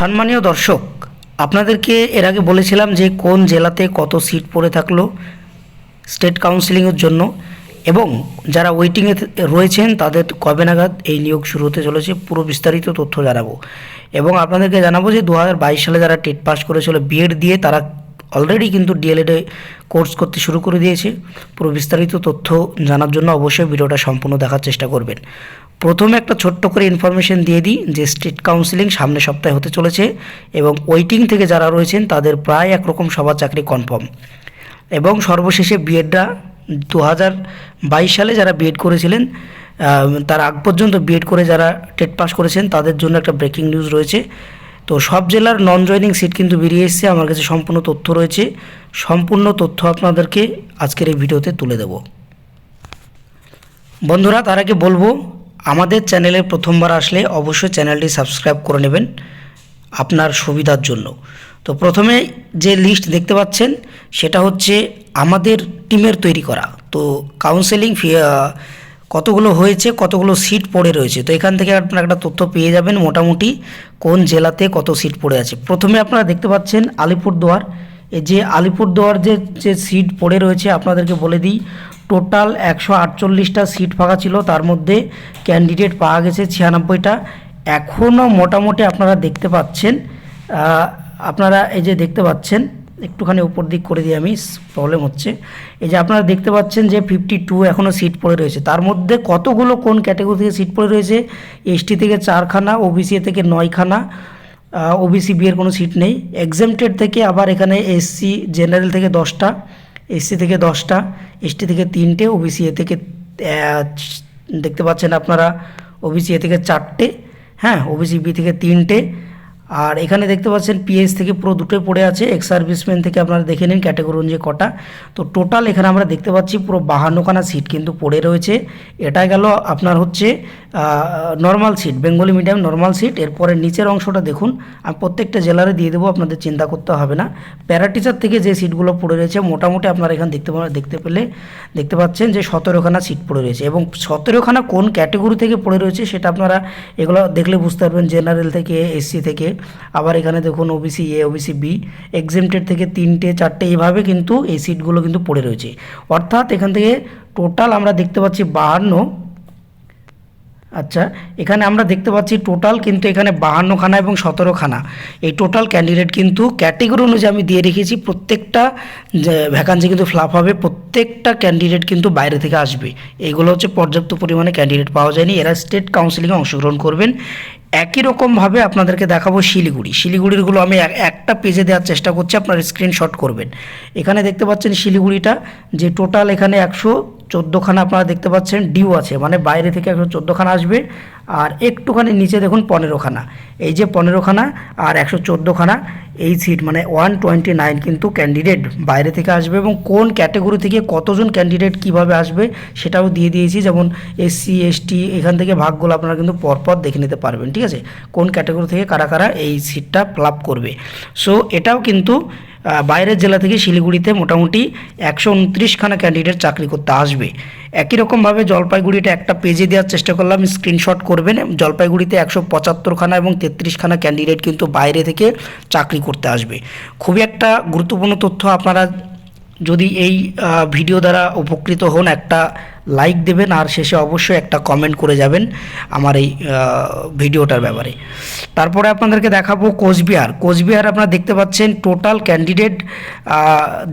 সম্মানীয় দর্শক, আপনাদেরকে এর আগে বলেছিলাম যে কোন জেলাতে কত সিট পড়ে থাকল স্টেট কাউন্সিলিংয়ের জন্য এবং যারা ওয়েটিংয়ে রয়েছেন তাদের কবে নাগাদ এই নিয়োগ শুরু হতে চলেছে পুরো বিস্তারিত তথ্য জানাব। এবং আপনাদেরকে জানাব যে দু হাজার বাইশ সালে যারা টেট পাস করেছিল, বিএড দিয়ে তারা অলরেডি কিন্তু ডিএলএডে কোর্স করতে শুরু করে দিয়েছে। পুরো বিস্তারিত তথ্য জানার জন্য অবশ্যই ভিডিওটা সম্পূর্ণ দেখার চেষ্টা করবেন। প্রথমে একটা ছোট্ট করে ইনফরমেশন দিয়ে দিই যে স্টেট কাউন্সিলিং সামনের সপ্তাহে হতে চলেছে এবং ওয়েটিং থেকে যারা রয়েছেন তাদের প্রায় একরকম সবার চাকরি কনফার্ম এবং সর্বশেষে বিএডরা দু হাজার বাইশ সালে যারা বিএড করেছিলেন তার আগ পর্যন্ত বিএড করে যারা টেট পাস করেছেন তাদের জন্য একটা ব্রেকিং নিউজ রয়েছে। তো সব জেলার নন জয়নিং সিট কিন্তু বেরিয়ে এসেছে, আমার কাছে সম্পূর্ণ তথ্য রয়েছে। সম্পূর্ণ তথ্য আপনাদেরকে আজকের এই ভিডিওতে তুলে দেবো। বন্ধুরা, তার আগে বলব আমাদের চ্যানেলে প্রথমবার আসলে অবশ্যই চ্যানেলটি সাবস্ক্রাইব করে নেবেন আপনার সুবিধার জন্য। তো প্রথমে যে লিস্ট দেখতে পাচ্ছেন, সেটা হচ্ছে আমাদের টিমের তৈরি করা। তো কাউন্সেলিং কতগুলো হয়েছে, কতগুলো সিট পড়ে রয়েছে। তো এখান থেকে আপনারা একটা তথ্য পেয়ে যাবেন মোটামুটি কোন জেলাতে কত সিট পড়ে আছে। প্রথমে আপনারা দেখতে পাচ্ছেন আলিপুরদুয়ার। এই যে আলিপুরদুয়ার যে যে সিট পড়ে রয়েছে, আপনাদেরকে বলে দিই টোটাল একশো আটচল্লিশটা সিট ফাঁকা ছিল, তার মধ্যে ক্যান্ডিডেট পাওয়া গেছে ছিয়ানব্বইটা। এখনও মোটামুটি আপনারা দেখতে পাচ্ছেন আপনারা এই যে দেখতে পাচ্ছেন, একটুখানি উপর দিক করে দিই আমি প্রবলেম হচ্ছে। এই যে আপনারা দেখতে পাচ্ছেন যে ফিফটি টু এখনও সিট পড়ে রয়েছে। তার মধ্যে কতগুলো কোন ক্যাটাগরি থেকে সিট পড়ে রয়েছে? এসটি থেকে চারখানা ওবিসি থেকে নয়খানা ওবিসি বিয়ের কোনো সিট নেই। এক্সামটেড থেকে আবার এখানে এসসি জেনারেল থেকে দশটা। এসসি থেকে দশটা, এসটি থেকে তিনটে, ওবিসি এ থেকে দেখতে পাচ্ছেন আপনারা, ওবিসি এ থেকে চারটে হ্যাঁ ওবিসি বি থেকে তিনটে আর এখানে দেখতে পাচ্ছেন পিএস থেকে পুরো দুটোই পড়ে আছে এক্স সার্ভিসম্যান থেকে আপনারা দেখে নিন ক্যাটাগরি অনুযায়ী কটা। তো টোটাল এখানে আমরা দেখতে পাচ্ছি পুরো বাহান্নখানা সিট কিন্তু পড়ে রয়েছে। এটা গেল আপনার হচ্ছে normal seat Bengali medium normal seat এরপরে নিচের অংশটা দেখুন, আমি প্রত্যেকটা জেলারে দিয়ে দেবো, আপনাদের চিন্তা করতে হবে না। প্যারা টিচার থেকে যে সিটগুলো পড়ে রয়েছে, মোটামুটি আপনারা এখানে দেখতে দেখতে পেলে দেখতে পাচ্ছেন যে সতেরোখানা সিট পড়ে রয়েছে। এবং সতেরোখানা কোন ক্যাটাগরি থেকে পড়ে রয়েছে, সেটা আপনারা এগুলো দেখলে বুঝতে পারবেন জেনারেল থেকে এসসি থেকে। আবার এখানে দেখুন OBC A OBC B exempted থেকে তিনটে, চারটে এইভাবে কিন্তু এই সিটগুলো কিন্তু পড়ে রয়েছে। অর্থাৎ এখান থেকে টোটাল আমরা দেখতে পাচ্ছি বাহান্ন। আচ্ছা এখানে আমরা দেখতে পাচ্ছি টোটাল কিন্তু এখানে বাহান্নখানা এবং সতেরোখানা। এই টোটাল ক্যান্ডিডেট কিন্তু ক্যাটেগরি অনুযায়ী আমি দিয়ে রেখেছি, প্রত্যেকটা ভ্যাকান্সি কিন্তু ফ্লাপ হবে, প্রত্যেকটা ক্যান্ডিডেট কিন্তু বাইরে থেকে আসবে। এইগুলো হচ্ছে পর্যাপ্ত পরিমাণে ক্যান্ডিডেট পাওয়া যায়নি। এরা স্টেট কাউন্সিলিংয়ে অংশগ্রহণ করবেন। একই রকমভাবে আপনাদেরকে দেখাবো শিলিগুড়ি। শিলিগুড়িরগুলো আমি এক- একটা পেজে দেওয়ার চেষ্টা করছি, আপনার স্ক্রিনশট করবেন। এখানে দেখতে পাচ্ছেন শিলিগুড়িটা, যে টোটাল এখানে একশো চোদ্দোখানা আপনারা দেখতে পাচ্ছেন ডিউ আছে মানে বাইরে থেকে একশো চোদ্দোখানা আসবে। আর একটুখানি নিচে দেখুন পনেরোখানা। এই যে পনেরোখানা আর একশো চোদ্দোখানা, এই সিট মানে ওয়ান টোয়েন্টি নাইন কিন্তু ক্যান্ডিডেট বাইরে থেকে আসবে এবং কোন ক্যাটেগরি থেকে কতজন ক্যান্ডিডেট কীভাবে আসবে সেটাও দিয়ে দিয়েছি। যেমন এসসি এসটি এখান থেকে ভাগগুলো আপনারা কিন্তু পরপর দেখে নিতে পারবেন, ঠিক আছে? কোন ক্যাটেগরি থেকে কারা কারা এই সিটটা ফ্লাপ করবে। সো এটাও কিন্তু বাইরের জেলা থেকে শিলিগুড়িতে মোটামুটি একশো উনত্রিশখানা ক্যান্ডিডেট চাকরি করতে আসবে। একই রকমভাবে জলপাইগুড়িটা একটা পেজে দেওয়ার চেষ্টা করলাম স্ক্রিনশট করবেন। জলপাইগুড়িতে একশো পঁচাত্তরখানা এবং তেত্রিশখানা ক্যান্ডিডেট কিন্তু বাইরে থেকে চাকরি করতে আসবে। খুবই একটা গুরুত্বপূর্ণ তথ্য আপনারা যদি এই ভিডিও দ্বারা উপকৃত হন একটা লাইক দেবেন আর শেষে অবশ্যই একটা কমেন্ট করে যাবেন আমার এই ভিডিওটার ব্যাপারে। তারপরে আপনাদেরকে দেখাবো কোচবিহার। কোচবিহার আপনারা দেখতে পাচ্ছেন টোটাল ক্যান্ডিডেট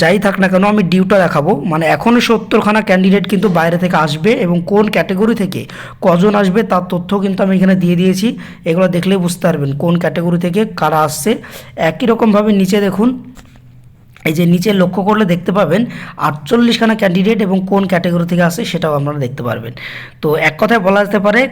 যাই থাক না কেন আমি ডিউটা দেখাবো। মানে এখনও সত্তরখানা ক্যান্ডিডেট কিন্তু বাইরে থেকে আসবে এবং কোন ক্যাটেগরি থেকে কজন আসবে তার তথ্য কিন্তু আমি এখানে দিয়ে দিয়েছি। এগুলো দেখলে বুঝতে পারবেন কোন ক্যাটেগরি থেকে কারা আসছে। একই রকমভাবে নিচে দেখুন এই যে নিচে লক্ষ্য করলে দেখতে পাবেন আটচল্লিশখানা ক্যান্ডিডেট এবং কোন ক্যাটাগরি থেকে আসে সেটাও আপনারা দেখতে পারবেন। তো এক কথায় বলা যেতে পারে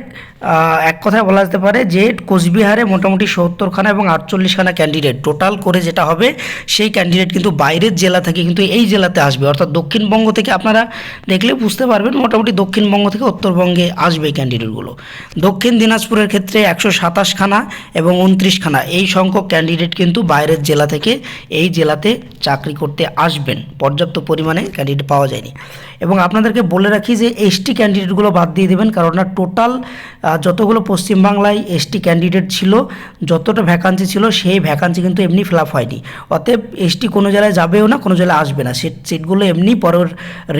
এক কথায় বলা যেতে পারে যে কোচবিহারে মোটামুটি সত্তরখানা এবং আটচল্লিশখানা ক্যান্ডিডেট টোটাল করে যেটা হবে, সেই ক্যান্ডিডেট কিন্তু বাইরের জেলা থেকে কিন্তু এই জেলাতে আসবে। অর্থাৎ দক্ষিণবঙ্গ থেকে আপনারা দেখলে বুঝতে পারবেন মোটামুটি দক্ষিণবঙ্গ থেকে উত্তরবঙ্গে আসবে ক্যান্ডিডেটগুলো দক্ষিণ দিনাজপুরের ক্ষেত্রে একশো সাতাশখানা এবং উনত্রিশখানা, এই সংখ্যক ক্যান্ডিডেট কিন্তু বাইরের জেলা থেকে এই জেলাতে চাকরি করতে আসবেন। পর্যাপ্ত পরিমাণে ক্যান্ডিডেট পাওয়া যায়নি। এবং আপনাদেরকে বলে রাখি যে এসটি ক্যান্ডিডেটগুলো বাদ দিয়ে দেবেন, কারণ না টোটাল যতগুলো পশ্চিমবাংলায় এসটি ক্যান্ডিডেট ছিল, যতটা ভ্যাকান্সি ছিল, সেই ভ্যাকান্সি কিন্তু এমনি ফিল আপ হয়নি। অতএব এসটি কোনো জায়গায় যাবেও না, কোনো জায়গায় আসবে না। সে সিটগুলো এমনি পরের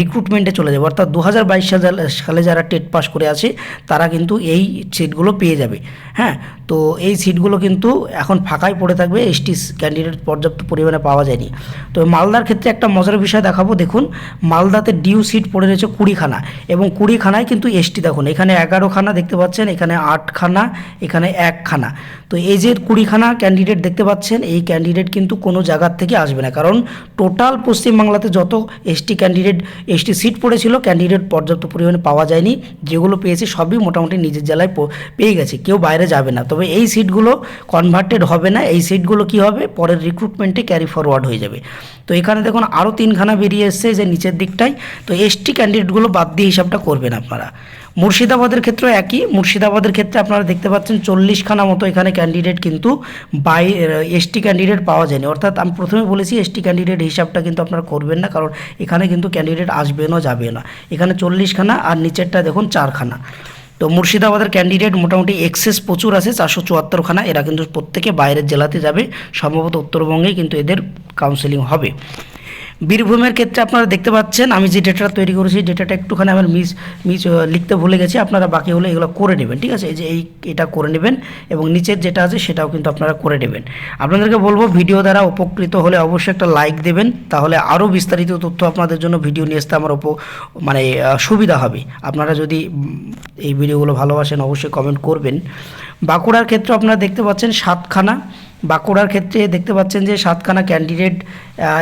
রিক্রুটমেন্টে চলে যাবে। অর্থাৎ দু হাজার বাইশ সালে যারা টেট পাস করে আছে, তারা কিন্তু এই সিটগুলো পেয়ে যাবে। হ্যাঁ তো এই সিটগুলো কিন্তু এখন ফাঁকাই পড়ে থাকবে এসটি ক্যান্ডিডেট পর্যাপ্ত পরিমাণে পাওয়া যায়নি। তো মালদার ক্ষেত্রে একটা মজার বিষয় দেখাবো, দেখুন, মালদাতে ডিউ সিট পড়ে রয়েছে কুড়িখানা এবং কুড়িখানায় কিন্তু এসটি দেখুন, এখানে এগারোখানা দেখতে পাচ্ছেন, এখানে আটখানা, এখানে একখানা। তো এই যে কুড়িখানা ক্যান্ডিডেট দেখতে পাচ্ছেন, এই ক্যান্ডিডেট কিন্তু কোনো জায়গার থেকে আসবে না। কারণ টোটাল পশ্চিমবাংলাতে যত এসটি ক্যান্ডিডেট এসটি সিট পড়েছিল ক্যান্ডিডেট পর্যাপ্ত পরিমাণে পাওয়া যায়নি। যেগুলো পেয়েছে সবই মোটামুটি নিজের জেলায় পেয়ে গেছে, কেউ বাইরে যাবে না। তবে এই সিটগুলো কনভার্টেড হবে না, এই সিটগুলো কি হবে? পরের রিক্রুটমেন্টে ক্যারি ফরওয়ার্ড হয়ে যাবে। তো এখানে দেখুন আরও তিনখানা বেরিয়ে এসছে যে নিচের দিকটায়। তো এসটি ক্যান্ডিডেটগুলো বাদ দিয়ে হিসাবটা করবেন আপনারা। মুর্শিদাবাদের ক্ষেত্রেও একই। মুর্শিদাবাদের ক্ষেত্রে আপনারা দেখতে পাচ্ছেন চল্লিশখানা মতো এখানে ক্যান্ডিডেট কিন্তু বাই এসটি ক্যান্ডিডেট পাওয়া যায়নি। অর্থাৎ আমি প্রথমে বলেছি এসটি ক্যান্ডিডেট হিসাবটা কিন্তু আপনারা করবেন না, কারণ এখানে কিন্তু ক্যান্ডিডেট আসবেনও যাবে না। এখানে চল্লিশখানা আর নিচেরটা দেখুন চারখানা। তো মুর্শিদাবাদের ক্যান্ডিডেট মোটামুটি এক্সেস প্রচুর আছে, চারশো চুয়াত্তরখানা। এরা কিন্তু প্রত্যেকে বাইরের জেলাতে যাবে। সম্ভবত উত্তরবঙ্গেই কিন্তু এদের কাউন্সেলিং হবে। বীরভূমের ক্ষেত্রে আপনারা দেখতে পাচ্ছেন, আমি যে ডেটাটা তৈরি করেছি ডেটাটা একটুখানি আমার মিস মিস লিখতে ভুলে গেছি, আপনারা বাকি হলে এগুলো করে নেবেন, ঠিক আছে? এই যে এই, এটা করে নেবেন এবং নিচের যেটা আছে সেটাও কিন্তু আপনারা করে নেবেন। আপনাদেরকে বলব ভিডিও দ্বারা উপকৃত হলে অবশ্যই একটা লাইক দেবেন, তাহলে আরও বিস্তারিত তথ্য আপনাদের জন্য ভিডিও নিয়ে আসতে আমার উপ মানে সুবিধা হবে। আপনারা যদি এই ভিডিওগুলো ভালোবাসেন, অবশ্যই কমেন্ট করবেন। বাঁকুড়ার ক্ষেত্রে আপনারা দেখতে পাচ্ছেন সাতখানা বাঁকুড়ার ক্ষেত্রে দেখতে পাচ্ছেন যে সাতখানা ক্যান্ডিডেট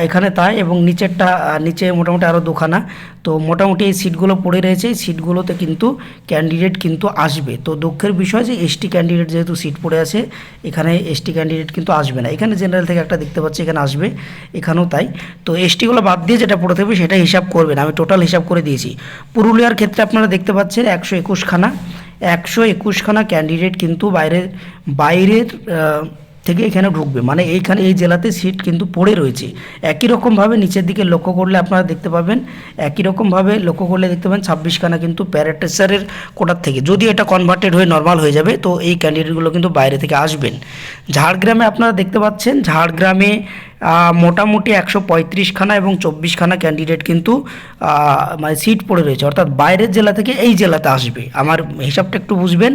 এখানে তাই এবং নিচেরটা নিচে মোটামুটি আরও দুখানা। তো মোটামুটি এই সিটগুলো পড়ে রয়েছে। এই সিটগুলোতে কিন্তু ক্যান্ডিডেট কিন্তু আসবে। তো দুঃখের বিষয় যে এসটি ক্যান্ডিডেট যেহেতু সিট পড়ে আছে, এখানে এসটি ক্যান্ডিডেট কিন্তু আসবে না। এখানে জেনারেল থেকে একটা দেখতে পাচ্ছি, এখানে আসবে। এখানেও তাই। তো এসটিগুলো বাদ দিয়ে যেটা পড়ে থাকবে সেটা হিসাব করবেন। আমি টোটাল হিসাব করে দিয়েছি। পুরুলিয়ার ক্ষেত্রে আপনারা দেখতে পাচ্ছেন একশো একুশখানা। একশো একুশখানা ক্যান্ডিডেট কিন্তু বাইরের বাইরের থেকে এখানে ঢুকবে। মানে এইখানে এই জেলাতে সিট কিন্তু পড়ে রয়েছে। একই রকমভাবে নিচের দিকে লক্ষ্য করলে আপনারা দেখতে পাবেন, একই রকমভাবে লক্ষ্য করলে দেখতে পাবেন ছাব্বিশখানা কিন্তু প্যারাটেসারের কোটার থেকে। যদি এটা কনভার্টেড হয়ে নর্মাল হয়ে যাবে, তো এই ক্যান্ডিডেটগুলো কিন্তু বাইরে থেকে আসবেন। ঝাড়গ্রামে আপনারা দেখতে পাচ্ছেন, ঝাড়গ্রামে মোটামুটি একশো পঁয়ত্রিশখানা এবং চব্বিশখানা ক্যান্ডিডেট কিন্তু মানে সিট পড়ে রয়েছে। অর্থাৎ বাইরের জেলা থেকে এই জেলাতে আসবে। আমার হিসাবটা একটু বুঝবেন।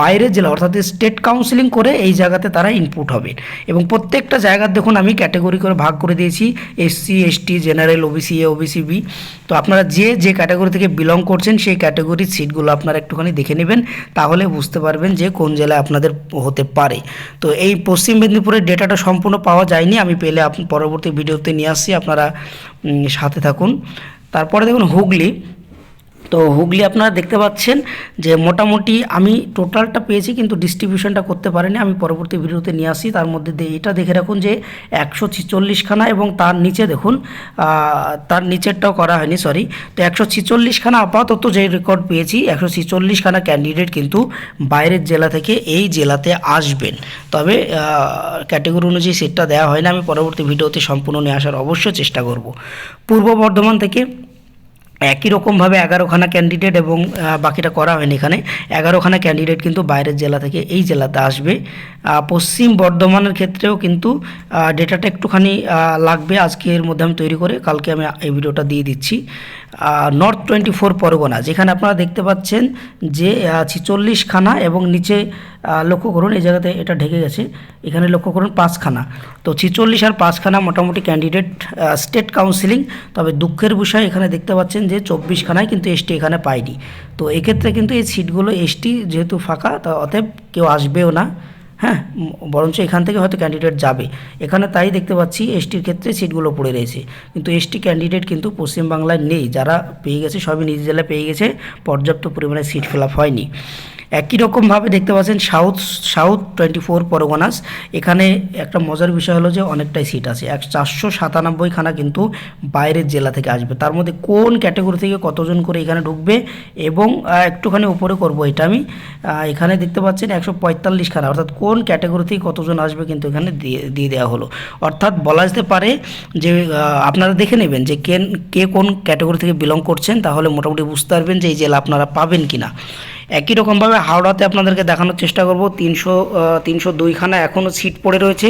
বাইরের জেলা, অর্থাৎ স্টেট কাউন্সিলিং করে এই জায়গাতে তারা ইনপুট হবে। এবং প্রত্যেকটা জায়গার দেখুন, আমি ক্যাটাগরি করে ভাগ করে দিয়েছি। SC ST general OBC A OBC B তো আপনারা যে যে ক্যাটাগরি থেকে বিলং করছেন, সেই ক্যাটাগরির সিটগুলো আপনারা একটুখানি দেখে নেবেন। তাহলে বুঝতে পারবেন যে কোন জেলায় আপনাদের হতে পারে। তো এই পশ্চিম মেদিনীপুরের ডেটাটা সম্পূর্ণ পাওয়া যায়নি, আমি পেলে আপনি পরবর্তী ভিডিওতে নিয়ে আসছি আপনারা সাথে থাকুন। তারপরে দেখুন হুগলি। তো হুগলি আপনারা দেখতে পাচ্ছেন যে মোটামুটি আমি টোটালটা পেয়েছি, কিন্তু ডিস্ট্রিবিউশনটা করতে পারিনি। আমি পরবর্তী ভিডিওতে নিয়ে আসি। তার মধ্যে এটা দেখে রাখুন যে একশো ছিচল্লিশখানা এবং তার নিচে দেখুন তার নিচেরটাও করা হয়নি সরি তো একশো ছিচল্লিশখানা আপাতত যে রেকর্ড পেয়েছি, একশো ছিচল্লিশখানা ক্যান্ডিডেট কিন্তু বাইরের জেলা থেকে এই জেলাতে আসবেন। তবে ক্যাটেগরি অনুযায়ী সিটটা দেওয়া হয় না আমি পরবর্তী ভিডিওতে সম্পূর্ণ নিয়ে আসার অবশ্যই চেষ্টা করব। পূর্ব বর্ধমান থেকে একই রকমভাবে এগারোখানা ক্যান্ডিডেট এবং বাকিটা করা হয়নি এখানে। এগারোখানা ক্যান্ডিডেট কিন্তু বাইরের জেলা থেকে এই জেলাতে আসবে। পশ্চিম বর্ধমানের ক্ষেত্রেও কিন্তু ডেটাটা একটুখানি লাগবে আজকের মধ্যে আমি তৈরি করে, কালকে আমি এই ভিডিওটা দিয়ে দিচ্ছি। নর্থ টোয়েন্টি ফোর পরগনা, যেখানে আপনারা দেখতে পাচ্ছেন যে ছিচল্লিশখানা এবং নিচে লক্ষ্য করুন, এই জায়গাতে এটা ঢেকে গেছে, এখানে লক্ষ্য করুন পাঁচখানা। তো ছিচল্লিশ আর পাঁচখানা মোটামুটি ক্যান্ডিডেট স্টেট কাউন্সিলিং তবে দুঃখের বিষয় এখানে দেখতে পাচ্ছেন যে, চব্বিশখানায় কিন্তু এসটি এখানে পায়নি। তো এক্ষেত্রে কিন্তু এই সিটগুলো এসটি যেহেতু ফাঁকা, তা অতএব কেউ আসবেও না। হ্যাঁ বরঞ্চ এখান থেকে হয়তো ক্যান্ডিডেট যাবে। এখানে তাই দেখতে পাচ্ছি এসটির ক্ষেত্রে সিটগুলো পড়ে রয়েছে। কিন্তু এসটি ক্যান্ডিডেট কিন্তু পশ্চিমবাংলায় নেই। যারা পেয়ে গেছে, সবই নিজ জেলায় পেয়ে গেছে, পর্যাপ্ত পরিমাণে সিট ফিল আপ হয়নি। একই রকমভাবে দেখতে পাচ্ছেন south south twenty four Parganas. এখানে একটা মজার বিষয় হলো যে, অনেকটাই সিট আছে। এক চারশো সাতানব্বইখানা কিন্তু বাইরের জেলা থেকে আসবে। তার মধ্যে কোন ক্যাটাগরি থেকে কতজন করে এখানে ঢুকবে এবং একটুখানি উপরে করব এটা আমি। এখানে দেখতে পাচ্ছেন, একশো পঁয়তাল্লিশখানা অর্থাৎ কোন ক্যাটাগরিতেই কতজন আসবে কিন্তু এখানে দিয়ে দিয়ে দেওয়া হলো। অর্থাৎ বলা যেতে পারে যে আপনারা দেখে নেবেন যে কে কে কোন ক্যাটাগরি থেকে বিলং করছেন, তাহলে মোটামুটি বুঝতে পারবেন যে এই জেলা আপনারা পাবেন কিনা। একই রকমভাবে হাওড়াতে আপনাদেরকে দেখানোর চেষ্টা করব। তিনশো তিনশো দুইখানা এখনও সিট পড়ে রয়েছে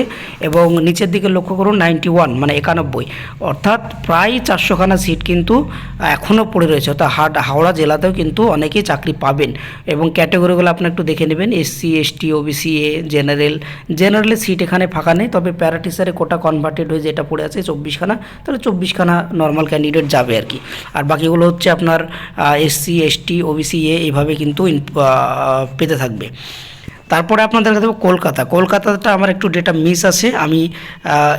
এবং নিচের দিকে লক্ষ্য করুন নাইনটি ওয়ান মানে একানব্বই। অর্থাৎ প্রায় চারশোখানা সিট কিন্তু এখনও পড়ে রয়েছে। অর্থাৎ হাওড়া জেলাতেও কিন্তু অনেকেই চাকরি পাবেন এবং ক্যাটাগরিগুলো আপনি একটু দেখে নেবেন। SC ST OBC A general জেনারেলের সিট এখানে ফাঁকা নেই, তবে প্যারাটিসারে কোটা কনভার্টেড হয়ে যেটা পড়ে আছে চব্বিশখানা, তাহলে চব্বিশখানা নর্মাল ক্যান্ডিডেট যাবে আর কি। আর বাকিগুলো হচ্ছে আপনার এসসি এসটি ওবিসি এ এইভাবে কিন্তু পেতে থাকবে। তারপরে আপনাদের কাছে কলকাতা। কলকাতাটা আমার একটু ডেটা মিস আছে। আমি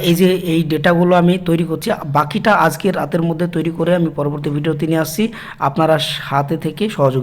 এই যে এই ডেটাগুলো আমি তৈরি করছি, বাকিটা আজকের রাতের মধ্যে তৈরি করে আমি পরবর্তী ভিডিওতে নিয়ে আসছি। আপনারা হাতে থেকে সহযোগিতা